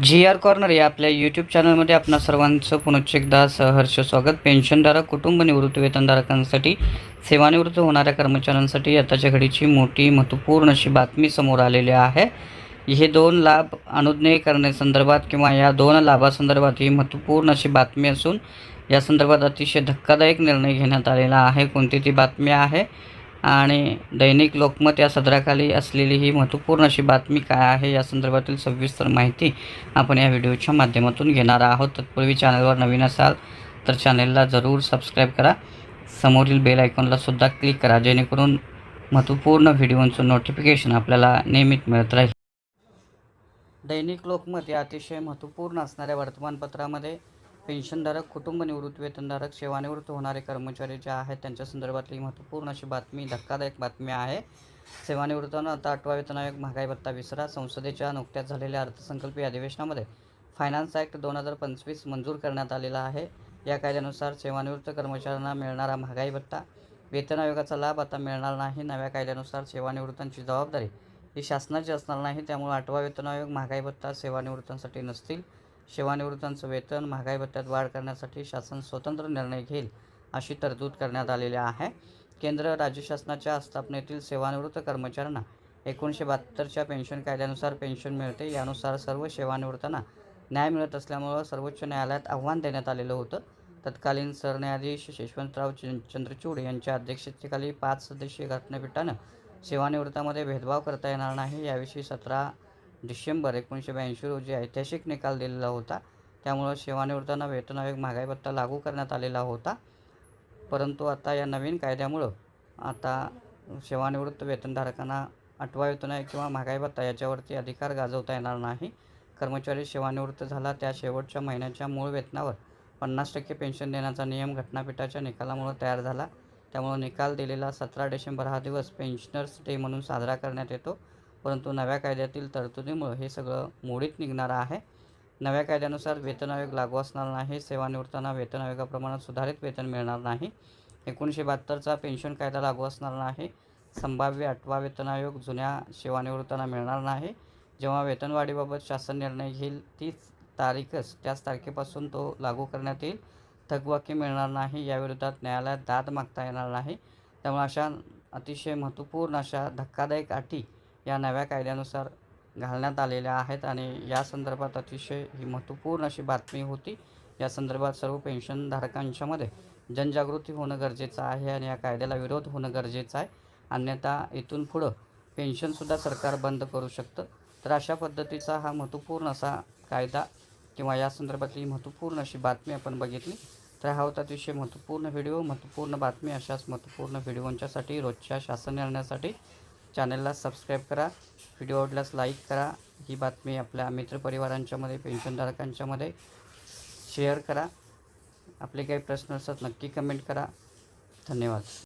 जी R corner या आपल्या YouTube चॅनलमध्ये आपणा सर्वांचं पुनश्च एकदा सहर्ष स्वागत. पेन्शनधारक कुटुंब निवृत्ती वेतनधारकांसाठी सेवानिवृत्त होणाऱ्या कर्मचाऱ्यांसाठी आताच्या घडीची मोठी महत्त्वपूर्ण अशी बातमी समोर आलेली आहे. हे दोन लाभ अनुज्ञेय करण्यासंदर्भात किंवा या दोन लाभासंदर्भात ही महत्त्वपूर्ण अशी बातमी असून या संदर्भात अतिशय धक्कादायक निर्णय घेण्यात आलेला आहे. कोणती ती बातमी आहे? आणि दैनिक लोकमत या सदराखाली असलेली ही महत्त्वपूर्ण अशी बातमी काय आहे या संदर्भातील सविस्तर माहिती आपण या व्हिडिओच्या माध्यमातून घेणार आहोत. तत्पूर्वी चॅनलवर नवीन असाल तर चॅनलला जरूर सबस्क्राईब करा. समोरील बेल आयकॉनला सुद्धा क्लिक करा जेणेकरून महत्त्वपूर्ण व्हिडिओंचं नोटिफिकेशन आपल्याला नियमित मिळत राहील. दैनिक लोकमत या अतिशय महत्त्वपूर्ण असणाऱ्या वर्तमानपत्रामध्ये पेन्शनधारक कुटुंब निवृत्त वेतनधारक सेवानिवृत्त होणारे कर्मचारी जे आहेत त्यांच्या संदर्भातली महत्त्वपूर्ण अशी बातमी धक्कादायक बातमी आहे. सेवानिवृत्तानं आता आठवा वेतन आयोग महागाई भत्ता विसरा संसदेच्या नुकत्याच झालेल्या अर्थसंकल्पीय अधिवेशनामध्ये फायनान्स ॲक्ट दोन हजार पंचवीस मंजूर करण्यात आलेला आहे. या कायद्यानुसार सेवानिवृत्त कर्मचाऱ्यांना मिळणारा महागाई भत्ता वेतन आयोगाचा लाभ आता मिळणार नाही. नव्या कायद्यानुसार सेवानिवृत्तांची जबाबदारी ही शासनाची असणार नाही. त्यामुळे आठवा वेतन आयोग महागाई भत्ता सेवानिवृत्तांसाठी नसतील. सेवानिवृत्तांचं वेतन महागाई भत्त्यात वाढ करण्यासाठी शासन स्वतंत्र निर्णय घेईल अशी तरतूद करण्यात आलेली आहे. केंद्र राज्य शासनाच्या स्थापनेतील सेवानिवृत्त कर्मचाऱ्यांना एकोणीसशे बहात्तरच्या पेन्शन कायद्यानुसार पेन्शन मिळते. यानुसार सर्व सेवानिवृत्तांना न्याय मिळत असल्यामुळं सर्वोच्च न्यायालयात आव्हान देण्यात आलेलं होतं. तत्कालीन सरन्यायाधीश यशवंतराव चंद्रचूड यांच्या अध्यक्षतेखाली पाच सदस्यीय घटनापीठानं सेवानिवृत्तामध्ये भेदभाव करता येणार नाही. याविषयी सतरा डिसेंबर एकोणीसशे ब्याऐंशी रोजी ऐतिहासिक निकाल दिलेला होता. त्यामुळं सेवानिवृत्तांना वेतन आयोग महागाई भत्ता लागू करण्यात आलेला होता. परंतु आता या नवीन कायद्यामुळं आता सेवानिवृत्त वेतनधारकांना आठवा वेतन आयोग किंवा महागाई भत्ता याच्यावरती अधिकार गाजवता येणार नाही. कर्मचारी सेवानिवृत्त झाला त्या शेवटच्या महिन्याच्या मूळ वेतनावर पन्नास टक्के पेन्शन देण्याचा नियम घटनापीठाच्या निकालामुळं तयार झाला. त्यामुळं निकाल दिलेला सतरा डिसेंबर हा दिवस पेन्शनर्स डे म्हणून साजरा करण्यात येतो. परंतु नव्या कायद्यातील तरतुदीमुळं हे सगळं मोडीत निघणार आहे. नव्या कायद्यानुसार वेतन आयोग लागू असणार नाही सेवानिवृत्तांना वेतन आयोगाप्रमाणात सुधारित वेतन मिळणार नाही. एकोणीसशे बहात्तरचा पेन्शन कायदा लागू असणार नाही. संभाव्य आठवा वेतन आयोग जुन्या सेवानिवृत्तांना मिळणार नाही. जेव्हा वेतनवाढीबाबत शासन निर्णय घेईल तीच तारीखच त्याच तारखेपासून तो लागू करण्यात येईल. थकबाकी मिळणार नाही याविरोधात न्यायालयात दाद मागता येणार नाही. त्यामुळे अशा अतिशय महत्त्वपूर्ण अशा धक्कादायक अटी या नव्या कायद्यानुसार घालण्यात आलेल्या आहेत आणि या संदर्भात अतिशय ही महत्त्वपूर्ण अशी बातमी होती. या संदर्भात सर्व पेन्शनधारकांच्यामध्ये जनजागृती होणं गरजेचं आहे आणि या कायद्याला विरोध होणं गरजेचं आहे. अन्यथा इथून पुढं पेन्शनसुद्धा सरकार बंद करू शकतं. तर अशा पद्धतीचा हा महत्त्वपूर्ण असा कायदा किंवा या संदर्भातली महत्त्वपूर्ण अशी बातमी आपण बघितली. तर हा होता अतिशय महत्त्वपूर्ण व्हिडिओ. महत्त्वपूर्ण बातमी अशाच महत्त्वपूर्ण व्हिडिओंच्यासाठी रोजच्या शासन निर्णयासाठी चॅनलला सबस्क्राईब करा व्हिडिओ आवडल्यास लाईक करा. ही बातमी आपल्या मित्रपरिवारांच्यामध्ये पेन्शनधारकांच्यामध्ये शेअर करा. आपले काही प्रश्न असतात नक्की कमेंट करा. धन्यवाद.